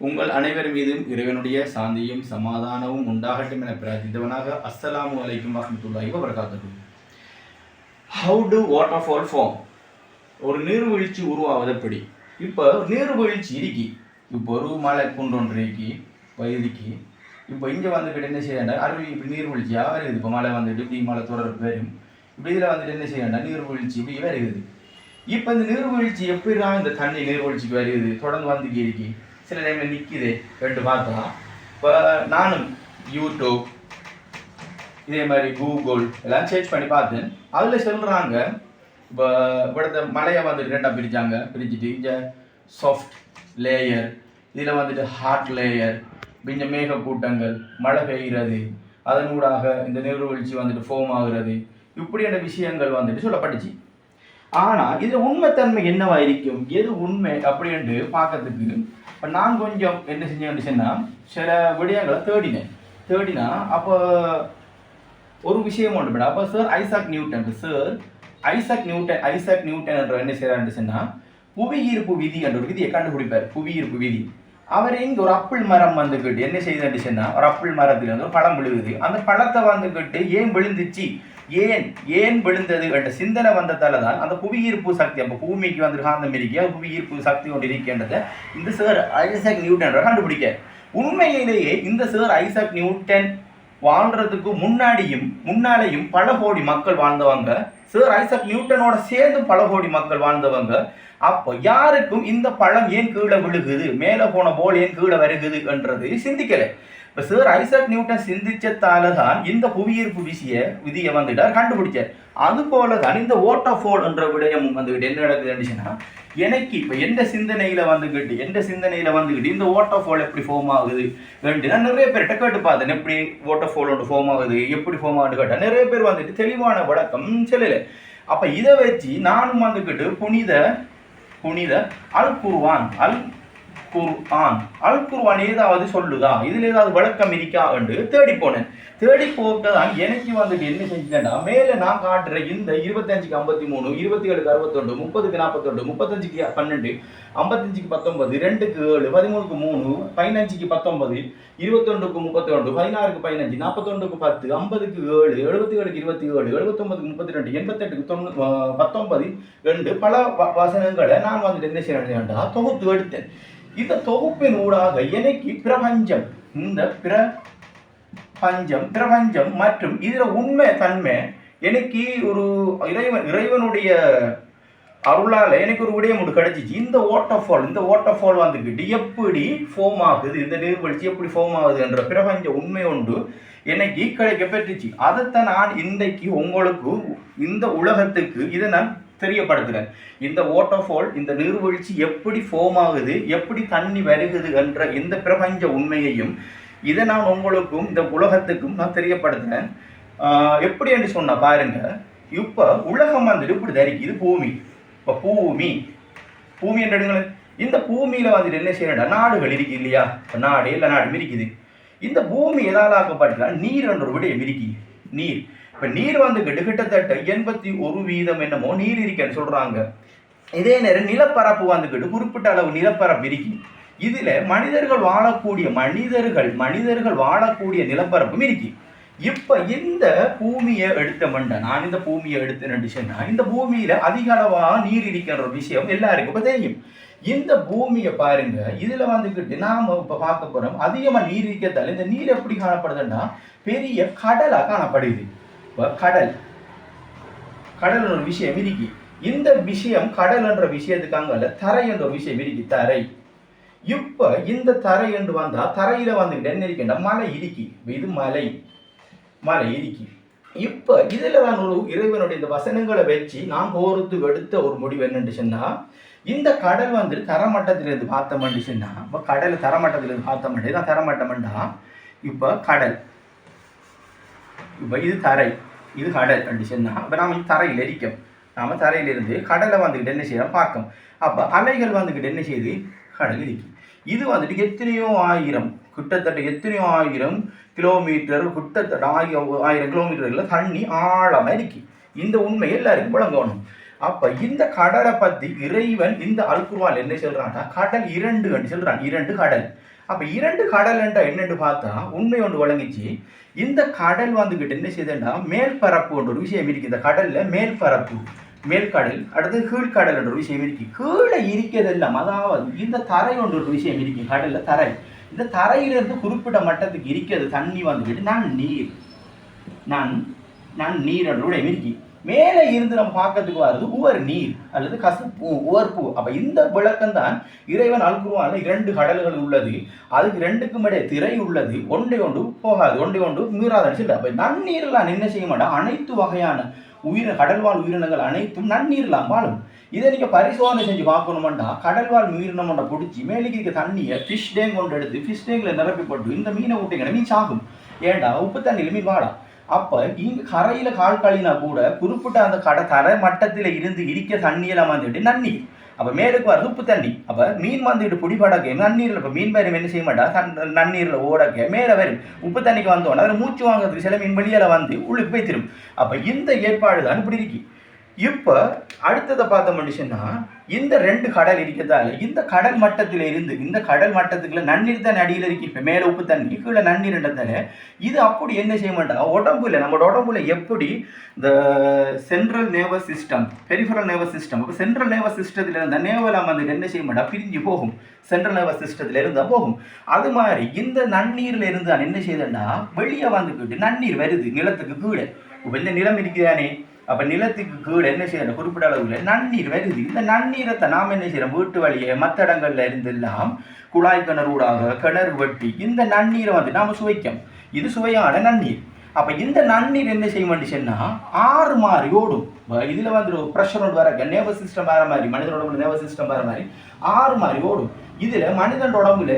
உங்கள் அனைவர் மீதும் இறைவனுடைய சாந்தியும் சமாதானமும் உண்டாகட்டும் என பிரார்த்தித்தவனாக அஸ்ஸலாமு அலைக்கும் வரமத்துல்லாஹி வபரகாத்துஹு. How to waterfall form ஒரு நீர்வீழ்ச்சி உருவாவது எப்படி இப்போ நீர்வீழ்ச்சி இருக்கி இப்போ ஒரு மலை குன்றொன்று இருக்கி வயதுக்கு இப்போ இங்கே வந்துக்கிட்டு என்ன செய்யண்டா அருவி இப்படி நீர்வீழ்ச்சியாக வருது. இப்போ மலை வந்துட்டு இப்படி மலை தொடர் வரும். இப்போ இதில் வந்துட்டு என்ன செய்யண்டா நீர்வீழ்ச்சி இப்படி வருகிறது இப்போ இந்த நீர்வீழ்ச்சி எப்படிதான் இந்த தண்ணி நீர்வீழ்ச்சிக்கு வருகிறது தொடர்ந்து வந்துக்கி இருக்கி சில டைமில் நிற்கிது ரெண்டு பார்த்தா இப்போ நானும் யூடியூப் இதே மாதிரி கூகுள் எல்லாம் சர்ச் பண்ணி பார்த்தேன். அதில் சொல்கிறாங்க இப்போ இவ்வளோ மலையை வந்துட்டு ரெண்டாக பிரித்தாங்க பிரிஞ்சுட்டு இந்த சாஃப்ட் லேயர் இதில் வந்துட்டு ஹார்ட் லேயர் இந்த மேக கூட்டங்கள் மழை பெய்கிறது அதன் ஊடாக இந்த நீர்வீழ்ச்சி வந்துட்டு ஃபோம் ஆகுறது இப்படியான விஷயங்கள் வந்துட்டு சொல்லப்பட்டுச்சு. ஆனால் இதில் உண்மைத்தன்மை என்னவா இருக்கும் எது உண்மை அப்படின்ட்டு பார்க்கறதுக்கு. இப்போ நான் கொஞ்சம் என்ன செஞ்சேன் சொன்னால் சில விடயங்களை தேடினேன். தேடினா அப்போ ஒரு விஷயம் ஒன்று மேடம். அப்போ sir Isaac Newton sir Isaac Newton Isaac Newton என்ற என்ன செய்யறான்னு சொன்னால் புவியீர்ப்பு விதி என்ற ஒரு விதியை கண்டுபிடிப்பார். புவியீர்ப்பு விதி. அவர் இங்கே ஒரு அப்பிள் மரம் வந்துக்கிட்டு என்ன செய்யுதுன்னு சொன்னால் ஒரு அப்பிள் மரத்துல வந்து ஒரு பழம் விழுகுது. அந்த பழத்தை வந்துக்கிட்டு ஏன் விழுந்துச்சு? ஏன் ஏன் விழுந்தது என்ற சிந்தனை வந்ததால தான் அந்த புவியீர்ப்பு சக்தி அப்போ பூமிக்கு வந்து காந்தம் இருக்கி அது புவியீர்ப்பு சக்தி கொண்டு இருக்கின்றதை இந்த சார் ஐசாக் நியூட்டன் கண்டுபிடிக்க. உண்மையிலேயே இந்த சார் ஐசக் நியூட்டன் வாழ்றதுக்கு முன்னாடியும் முன்னாலேயும் பல கோடி மக்கள் வாழ்ந்தவங்க சார் ஐசக் நியூட்டனோட சேர்ந்து பல கோடி மக்கள் வாழ்ந்தவங்க அப்போ யாருக்கும் இந்த பழம் ஏன் கீழே விழுகுது? மேலே போன போல் ஏன் கீழே வருகுது என்றது சிந்திக்கல. இப்போ சார் ஐசக் நியூட்டன் சிந்திச்சத்தால தான் இந்த புவியீர்ப்பு விசிய விதியை வந்துட்டார் கண்டுபிடிச்சார். அது போல தான் இந்த ஓட்டோ ஃபோல் என்ற விடயம் வந்துக்கிட்டு என்ன நடக்குதுன்னு எனக்கு இப்போ எந்த சிந்தனையில வந்துக்கிட்டு எந்த சிந்தனையில வந்துக்கிட்டு இந்த ஓட்டோ ஃபோல் எப்படி ஃபார்ம் ஆகுது வேண்டி நான் நிறைய பேர்கிட்ட கேட்டு பார்த்தேன். எப்படி ஓட்டோ ஃபால் ஒன்று ஃபார்ம் ஆகுது எப்படி ஃபார்ம் ஆகுது கேட்டேன். நிறைய பேர் வந்துட்டு தெளிவான வழக்கம் சொல்லலை. அப்போ இதை வச்சு நானும் வந்துக்கிட்டு புனித புனித அல் குர்வான் அல் குர்ஆன் அல் குர்வான் ஏதாவது சொல்லுதா? இதில் ஏதாவது விளக்கம் இருக்கா என்று தேடி போனேன். தேடி போக்கதான் எனக்கு வந்துட்டு என்ன செஞ்சேன்னா மேலே நான் காட்டுற இந்த இருபத்தஞ்சுக்கு ஐம்பத்தி மூணு இருபத்தி ஏழுக்கு அறுபத்தொண்டு முப்பதுக்கு நாற்பத்தொண்டு முப்பத்தஞ்சுக்கு பன்னெண்டு ஐம்பத்தஞ்சுக்கு பத்தொன்பது ரெண்டுக்கு ஏழு பதிமூணுக்கு மூணு பதினஞ்சுக்கு பத்தொன்பது இருபத்தொண்டுக்கு முப்பத்தொண்டு பதினாறுக்கு பதினஞ்சு நாற்பத்தொண்டுக்கு பத்து ஐம்பதுக்கு ஏழு எழுபத்தி ஏழுக்கு இருபத்தி ஏழு எழுபத்தொன்பதுக்கு முப்பத்தி ரெண்டு எண்பத்தெட்டுக்கு தொண்ணூ பத்தொன்பது ரெண்டு பல வ- வசனங்களை நான் வந்துட்டு என்ன செய்யறேன்டா தொகுத்து எடுத்தேன். இந்த தொகுப்பின் ஊடாக எனக்கு பிரபஞ்சம் இந்த பிர பஞ்சம் பிரபஞ்சம் மற்றும் இதில் உண்மை தன்மை எனக்கு ஒரு இறைவன் இறைவனுடைய அருளால் எனக்கு ஒரு விடயம் ஒன்று கிடைச்சிச்சு? இந்த வாட்டர் ஃபால் இந்த வாட்டர் ஃபால் வந்துக்கிட்டு எப்படி ஃபோம் ஆகுது? இந்த நீர்வீழ்ச்சி எப்படி ஃபோம் ஆகுது என்ற பிரபஞ்ச உண்மை ஒன்று எனக்கு கிடைக்க பெற்றுச்சு அதைத்தான் நான் இன்றைக்கு உங்களுக்கு இந்த உலகத்துக்கு இதை நான் தெரியப்படுத்துகிறேன் இந்த வாட்டர் ஃபால் இந்த நீர்வீழ்ச்சி எப்படி ஃபோம் ஆகுது எப்படி தண்ணி வருகுது என்ற இந்த பிரபஞ்ச உண்மையையும் இதை நான் உங்களுக்கும் இந்த உலகத்துக்கும் நான் தெரியப்படுத்துகிறேன் எப்படி என்று சொன்னா பாருங்க. இப்போ உலகம் வந்துட்டு இப்படி தரிக்குது பூமி. இப்போ பூமி. பூமி என்று எடுங்களேன் இந்த பூமியில் வந்துட்டு என்ன செய்யணும்டா நாடுகள் இருக்கு இல்லையா? இப்போ நாடு இல்லை நாடு மிரிக்குது இந்த பூமி எதால் ஆக்கப்பட்டா நீர் என்ற ஒரு விடயம் இருக்கு. நீர். இப்ப நீர் வந்துக்கிட்டு கிட்டத்தட்ட எண்பத்தி ஒரு வீதம் என்னமோ நீர் இருக்குன்னு சொல்றாங்க. இதே நேரம் நிலப்பரப்பு வந்துக்கிட்டு குறிப்பிட்ட அளவு நிலப்பரப்பு இருக்கு. இதுல மனிதர்கள் வாழக்கூடிய மனிதர்கள் மனிதர்கள் வாழக்கூடிய நிலப்பரப்பும் இருக்கு. இப்ப இந்த பூமியை எடுத்தமண்ட நான் இந்த பூமியை எடுத்தேன்னு சொன்னா இந்த பூமியில அதிக அளவா நீர் இருக்கிற ஒரு விஷயம் எல்லாருக்கும் இப்ப தெரியும். இந்த பூமியை பாருங்க இதுல வந்துக்கிட்டு நாம இப்ப பார்க்க போறோம் அதிகமா நீர் இருக்கிறதால இந்த நீர் எப்படி காணப்படுதுன்னா பெரிய கடலா காணப்படுது. இப்போ கடல். கடல் ஒரு விஷயம் இருக்கு இந்த விஷயம் கடல் என்ற விஷயத்துக்கு அங்கல தரை என்ற ஒரு விஷயம் இருக்கு தரை. இப்ப இந்த தரை என்று வந்தா தரையில வந்துக்கிட்டு என்ன இருக்கின்ற? மலை இருக்கு இது மலை. மலை இருக்கு இப்ப இதுல தான் ஒரு இறைவனுடைய இந்த வசனங்களை வச்சு நான் போறதுக்கு எடுத்த ஒரு முடிவு என்னன்னு சொன்னா இந்த கடல் வந்து தரமட்டத்திலிருந்து இருந்து பார்த்தோம்னு சொன்னா கடல் தரமட்டத்திலிருந்து இருந்து பார்த்தோம்னா தான் தரமட்டம்டா இப்ப கடல். இப்ப இது தரை. இது கடல் அப்படின்னு சொன்னால் அப்ப நாம் தரையில் இருக்கோம் நாம் தரையிலிருந்து கடலை வந்துக்கிட்டு என்ன செய்யலாம் பார்க்கும். அப்போ அலைகள் வந்துக்கிட்டு என்ன செய்யுது? கடல் இருக்கு இது வந்துட்டு எத்தனையோ ஆயிரம் கிட்டத்தட்ட எத்தனையோ ஆயிரம் கிலோமீட்டர் கிட்டத்தட்ட ஆயிரம் ஆயிரம் கிலோமீட்டர்ல தண்ணி ஆழமாக இருக்கு இந்த உண்மை எல்லாருக்கும் விளங்கணும். அப்ப இந்த கடலை பத்தி இறைவன் இந்த அல்குர்வால் என்ன சொல்றான்னா கடல் இரண்டு என்று சொல்றான் இரண்டு கடல். அப்போ இரண்டு கடல் என்ற பார்த்தா உண்மை ஒன்று வழங்கிச்சு இந்த கடல் வந்துக்கிட்டு என்ன செய்யுதுன்னா மேல்பரப்பு என்ற ஒரு விஷயம் இருக்குது இந்த கடலில் மேல்பரப்பு மேல்கடல் அடுத்து கீழ்கடல் என்ற ஒரு விஷயம் இருக்கு. கீழே இருக்கிறதெல்லாம் அதாவது இந்த தரை ஒன்று ஒரு விஷயம் இருக்கு. கடலில் தரை. இந்த தரையிலிருந்து குறிப்பிட்ட மட்டத்துக்கு இருக்கிறது தண்ணி வந்துக்கிட்டு நான் நீர். நான் நான் நீர் என்ற உடைய இருக்கு. மேலே இருந்து நம்ம பார்க்கறதுக்கு வருது உவர் நீர் அல்லது கசப்பு உவர்ப்பு அப்போ இந்த விளக்கம் தான் இறைவன் அல்குருவான இரண்டு கடல்கள் உள்ளது. அதுக்கு ரெண்டுக்கும் இடையே திரை உள்ளது. ஒன்றை ஒன்று போகாது ஒன்றை ஒன்று மீறாத சொல்லி அப்போ நன்னீர்லாம் என்ன செய்ய மாட்டேன்? அனைத்து வகையான உயிர கடல்வாழ் உயிரினங்கள் அனைத்தும் நன்னீர்லாம் வாழும். இதை நீங்கள் பரிசோதனை செஞ்சு பார்க்கணுமெண்டா? கடல்வாழ் உயிரினம்ட பிடிச்சி மேலே இருக்க தண்ணியை ஃபிஷ் டேங்க் கொண்டு எடுத்து ஃபிஷ் டேங்கில் நிரப்பி போட்டு இந்த மீனை விட்டீங்கன்னா மீன் சாகும். ஏண்டா? உப்பு தண்ணியில் மீன் வாடா. அப்ப இங்க கரையில கால் கழினா கூட குறிப்பிட்ட அந்த கடை தரை மட்டத்தில் இருந்து இருக்க தண்ணியெல்லாம் வந்துட்டு நன்னீர். அப்ப மேலுக்கு வர உப்பு தண்ணி. அப்ப மீன் வந்துட்டு பிடிபடக்க நன்னீர்ல இப்ப மீன் பேரும் என்ன செய்ய மாட்டா? தன் நன்னீர்ல ஓடக்க மேல வரும். உப்பு தண்ணிக்கு வந்தோன்னா அதில் மூச்சு வாங்குறதுக்கு சில மீன் வெளியில வந்து உள்ளுக்கு போய் திரும்பும். அப்ப இந்த ஏற்பாடு தான் இப்படி இருக்கு. இப்போ அடுத்ததை பார்த்த மனுஷன்னா இந்த ரெண்டு கடல் இருக்கிறதால இந்த கடல் மட்டத்தில் இருந்து இந்த கடல் மட்டத்துக்குள்ள நன்னீர் தான் அடியில் இருக்கு? இப்போ மேலே உப்பு தண்ணி கீழே நன்னீர் இடத்தால இது அப்படி என்ன செய்ய மாட்டா? உடம்புல நம்மளோட உடம்புல எப்படி இந்த central nervous system peripheral nervous system அப்போ சென்ட்ரல் நேவஸ் சிஸ்டத்தில் இருந்த நேவலாம் வந்து என்ன செய்ய மாட்டா? பிரிஞ்சு போகும். சென்ட்ரல் நேவஸ் சிஸ்டத்தில் இருந்தால் போகும். அது மாதிரி இந்த நன்னீரில் இருந்து என்ன செய்யுதுன்னா வெளியே வந்துக்கிட்டு நன்னீர் வருது நிலத்துக்கு கீழே. இப்போ இந்த நிலம் இருக்குதானே அப்ப நிலத்துக்கு கீழே என்ன செய்யணும்? குறிப்பிட்ட அளவுல நன்னீர் வருது. இந்த நன்னீரத்தை நாம் என்ன செய்யறோம்? வீட்டு வழியை மற்ற இடங்கள்ல இருந்து எல்லாம் குழாய் கிணறு ஊடாக கிணறு வெட்டி இந்த நன்னீரை வந்து நாம சுவைக்கும் இது சுவையான நன்னீர். அப்ப இந்த நன்னீர் என்ன செய்ய வேண்டிச்சுன்னா ஆறு மாறி ஓடும். இதில் இதுல வந்து ஒரு ப்ரெஷர் ஒன்று வர நேவ சிஸ்டம் வர மாதிரி மனிதனோட உடம்புல நேவ சிஸ்டம் வர மாதிரி ஆறு மாறி ஓடும். இதுல மனிதன் உடம்புல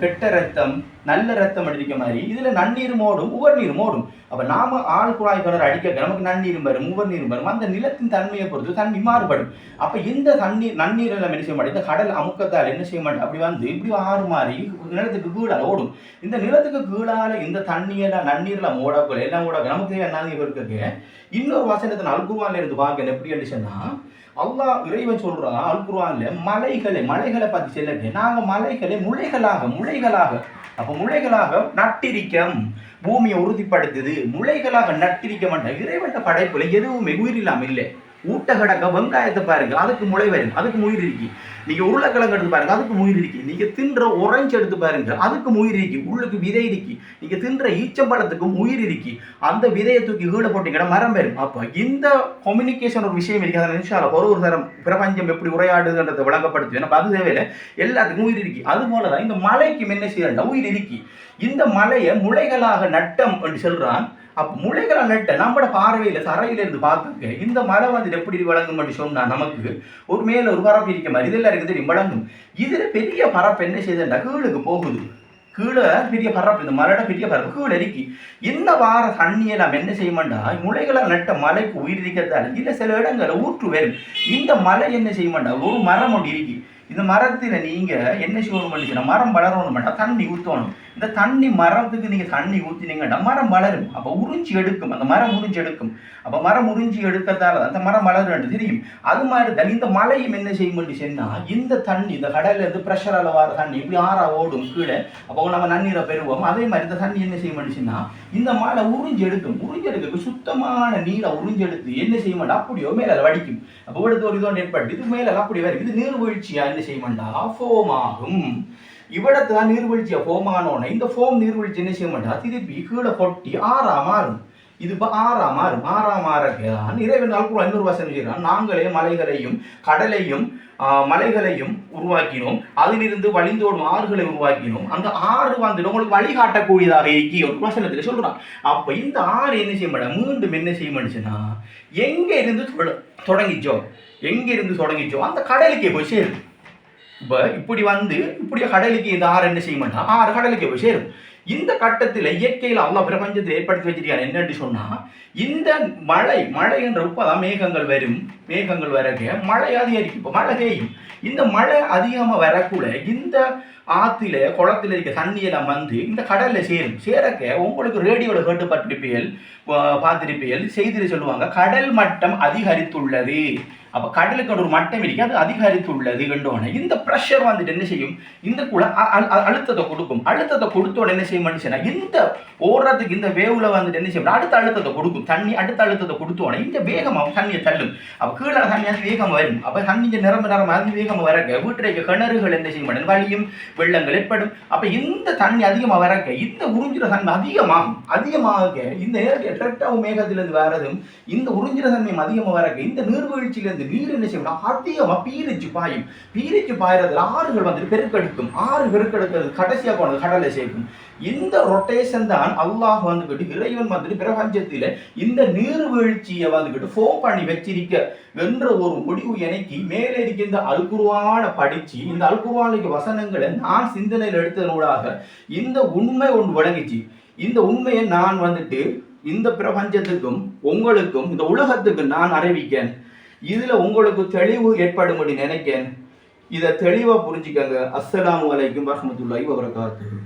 கெட்ட ரத்தம் நல்ல ரத்தம் அடிக்க மாதிரி இதுல நன்னீரும் ஓடும் உவர் நீரும் ஓடும். அப்ப நாம ஆள் குழாய் கிணறு அடிக்க நமக்கு நன்னீரும் வரும் உவர் நீரும் வரும். அந்த நிலத்தின் தன்மையை பொறுத்து தண்ணி மாறுபடும். அப்ப இந்த தண்ணீர் நன்னீர் எல்லாம் என்ன செய்ய மாட்டேன்? இந்த கடல் அமுக்கத்தால் என்ன செய்ய மாட்டேன்? அப்படி வந்து இப்படி ஆறு மாறி நிலத்துக்கு கீழால ஓடும். இந்த நிலத்துக்கு கீழால இந்த தண்ணியெல்லாம் நன்னீர்லாம் ஓடக்குள்ள எல்லாம் ஓட நமக்கு தேவையான இருக்கு. இன்னொரு வசனத்தை அல்குவான்ல இருந்து பார்க்க எப்படி சொன்னா அல்லாஹ் இறைவன் சொல்றான் அல்குர்ஆன்ல மலைகளை மலைகளை பத்தி செல்ல நாங்க மலைகளை முளைகளாக முளைகளாக அப்ப முளைகளாக நட்டிரிக்கம். பூமியை உறுதிப்படுத்துது. முளைகளாக நட்டிரிக்க மாட்டேன் இறைவன் படைப்புல எதுவுமே உயிரில்லாம இல்லை. ஊட்ட கடக்க வெங்காயத்தை பாருங்க. அதுக்கு முளை வரும் அதுக்கு உயிர் இருக்கு. நீங்க உருளைக்கிழங்கு எடுத்து பாருங்க. அதுக்கு உயிர் இருக்கு. நீங்க தின்ற ஒரஞ்சு எடுத்து பாருங்க. அதுக்கு உயிர் இருக்கு. உள்ளுக்கு விதை இருக்கு. நீங்க தின்ற ஈச்சம்பழத்துக்கும் உயிர் இருக்கு. அந்த விதையை தூக்கி கீழே போட்டீங்கன்னா மரம் வரும். அப்போ இந்த கம்யூனிகேஷன் ஒரு விஷயம் இருக்கு. அதை நிமிஷம் ஒரு ஒரு தரம் பிரபஞ்சம் எப்படி உரையாடுதுன்றதை விளங்கப்படுத்து ஏன்னா அது தேவையில்லை. எல்லாத்துக்கும் உயிர் இருக்கு. அது போலதான் இந்த மலைக்கு என்ன செய்யறா உயிர் இருக்கு. இந்த மலையை முளைகளாக நட்டம் என்று சொல்றான். அப்போ முளைகளை நட்ட நம்மட பார்வையில் தரையில இருந்து இந்த மரம் வந்து எப்படி வழங்கும் அப்படி சொன்னா நமக்கு ஒரு மேலே ஒரு பரப்பு இருக்க மாதிரி இதெல்லாம் இருக்குது தெரியும் வழங்கும் இதுல பெரிய பரப்பு என்ன செய்யுதுன்னா கீழுக்கு போகுது. கீழே பெரிய பரப்பு இந்த மலையோட பெரிய பரப்பு கீழே இருக்கு. இந்த வார தண்ணியை நாம் என்ன செய்ய மாட்டோம் முளைகளை நட்ட மலைக்கு உயிர் இருக்கிறதால இல்லை சில இடங்களில் ஊற்று வரும். இந்த மலை என்ன செய்ய ஒரு மரம் ஒன்று இருக்கு. இந்த மரத்தில் நீங்க என்ன செய்யணும் பண்ணிச்சுன்னா மரம் வளரணும் மாட்டா தண்ணி ஊற்றணும். இந்த தண்ணி மரத்துக்கு நீங்கள் தண்ணி ஊற்றினீங்கன்னா மரம் வளரும். அப்போ உறிஞ்சி எடுக்கும். அந்த மரம் உறிஞ்சி எடுக்கும். அப்போ மரம் உறிஞ்சி எடுக்கிறதால அந்த மரம் வளரும் தெரியும். அது மாதிரி தான் இந்த மலையும் என்ன செய்ய சொன்னால் இந்த தண்ணி இந்த கடல்லேருந்து ப்ரெஷர் அளவார வர தண்ணி இப்படி ஆறா ஓடும் கீழே அப்போ நம்ம நன்னீரை பெறுவோம். அதே மாதிரி இந்த தண்ணி என்ன செய்ய முடிச்சுன்னா இந்த மலை உறிஞ்சி எடுக்கும். உறிஞ்சி எடுக்க சுத்தமான நீரை உறிஞ்சி எடுத்து என்ன செய்ய மாட்டா அப்படியோ மேலே அதை வடிக்கும். அப்போ எடுத்து ஒரு இதோ ஏற்பட்டு இது மேலே அப்படி வரும். இது நீர்வீழ்ச்சியாக என்ன செய்ய மாட்டா ஃபோமாகும் இவ்விடத்துல நீர்வீழ்ச்சிய ஃபோம் ஆனோடனே இந்த ஃபோம் நீர்வீழ்ச்சி என்ன செய்ய மாட்டா திருப்பி கீழே கொட்டி ஆறா மாறும் இது இப்போ ஆறா மாறும் ஆறா மாறதான் இறைவன் அல்குரா இன்னொரு வசனம் செய்கிறான். நாங்களே மலைகளையும் கடலையும் மலைகளையும் உருவாக்கினோம். அதிலிருந்து வழிந்தோடும் ஆறுகளை உருவாக்கினோம். அந்த ஆறு வந்துட்டு உங்களுக்கு வழிகாட்டக்கூடியதாக இருக்கி ஒரு வசனத்தில் சொல்கிறான் அப்போ இந்த ஆறு என்ன செய்ய மாட்டேன் மீண்டும் என்ன செய்ய மாட்டுச்சுன்னா எங்கே இருந்து தொட- தொடங்கிச்சோ? எங்கே இருந்து தொடங்கிச்சோ? அந்த கடலுக்கே போய் சேரும். இப்போ இப்படி வந்து இப்படி கடலுக்கு இந்த ஆறு என்ன செய்ய மாட்டான் ஆறு கடலுக்கு போய் சேரும். இந்த கட்டத்தில் இயற்கையில் அவ்வளோ பிரபஞ்சத்தை ஏற்படுத்தி வச்சிருக்காங்க என்னன்னு சொன்னால் இந்த மழை மழை என்ற உப்பதான் மேகங்கள் வரும். மேகங்கள் வரக்க மழை அதிகரிக்கும். இப்போ மழை பெய்யும். இந்த மழை அதிகமாக வரக்குள்ள இந்த ஆற்றுல குளத்தில் இருக்க தண்ணி எல்லாம் வந்து இந்த கடலில் சேரும். சேரக்க உங்களுக்கு ரேடியோவில் கேட்டுப்பட்டிருப்பீர்கள் பா- பார்த்திருப்பீர்கள். செய்தியில் சொல்லுவாங்க கடல் மட்டம் அதிகரித்துள்ளது. அப்போ கடலுக்கு ஒரு மட்டம் இருக்கு அது அதிகரித்துள்ளது கண்டோடனே இந்த ப்ரெஷர் வந்துட்டு என்ன செய்யும்? இந்த கூட அ- அழுத்தத்தை கொடுக்கும். அழுத்தத்தை கொடுத்த உடனே என்ன செய்யும் மனுஷனா? இந்த ஓடுறதுக்கு இந்த வேவ்ல வந்துட்டு என்ன செய்யும்? அடுத்த அழுத்தத்தை கொடுக்கும். தண்ணி அடுத்த அழுத்தத்தை கொடுத்த உடனே இந்த வேகமா தண்ணியை தள்ளும். அப்போ கீழே தண்ணி அது வரும். அப்போ தண்ணி நிரம்ப நிரம்ப அது வேகமாக வரக்க வீட்டில் இருக்க கிணறுகள் என்ன செய்யும்? வழியும் வெள்ளங்கள் ஏற்படும். அப்போ இந்த தண்ணி அதிகமாக வரக்க இந்த உறிஞ்சுற தன்மை அதிகமாகும். அதிகமாக இந்த டெரக்டாவும் மேகத்திலிருந்து வரதும் இந்த உறிஞ்சுற தன்மையும் அதிகமாக வரக்க இந்த நீர்வீழ்ச்சியிலிருந்து நீர் என்ன செய்யணும்னா அதிகமாக பீரிச்சு பாயும். பீரிச்சு பாயறதுல ஆறுகள் வந்துட்டு பெருக்கெடுக்கும். ஆறு பெருக்கெடுக்கிறது கடைசியாக போனது கடலை சேர்க்கும். இந்த ரொட்டேஷன் தான் அல்லாஹ் வந்துக்கிட்டு இறைவன் வந்துட்டு பிரபஞ்சத்தில் இந்த நீர்வீழ்ச்சியை வந்துக்கிட்டு ஃபோம் பண்ணி வச்சிருக்க என்ற ஒரு முடிவு எனக்கு மேலே இருக்கின்ற அல்குருவான படிச்சு இந்த அல்குருவானுக்கு வசனங்களை நான் சிந்தனையில் எடுத்ததனூடாக இந்த உண்மை ஒன்று விளங்கிச்சு. இந்த உண்மையை நான் வந்துட்டு இந்த பிரபஞ்சத்துக்கும் உங்களுக்கும் இந்த உலகத்துக்கும் நான் அறிவிக்கேன். இதுல உங்களுக்கு தெளிவு ஏற்படும் நினைக்கேன். இதை தெளிவா புரிஞ்சுக்கங்க. அஸ்ஸலாமு அலைக்கும் வரஹ்மத்துல்லாஹி வபரகாத்துஹு.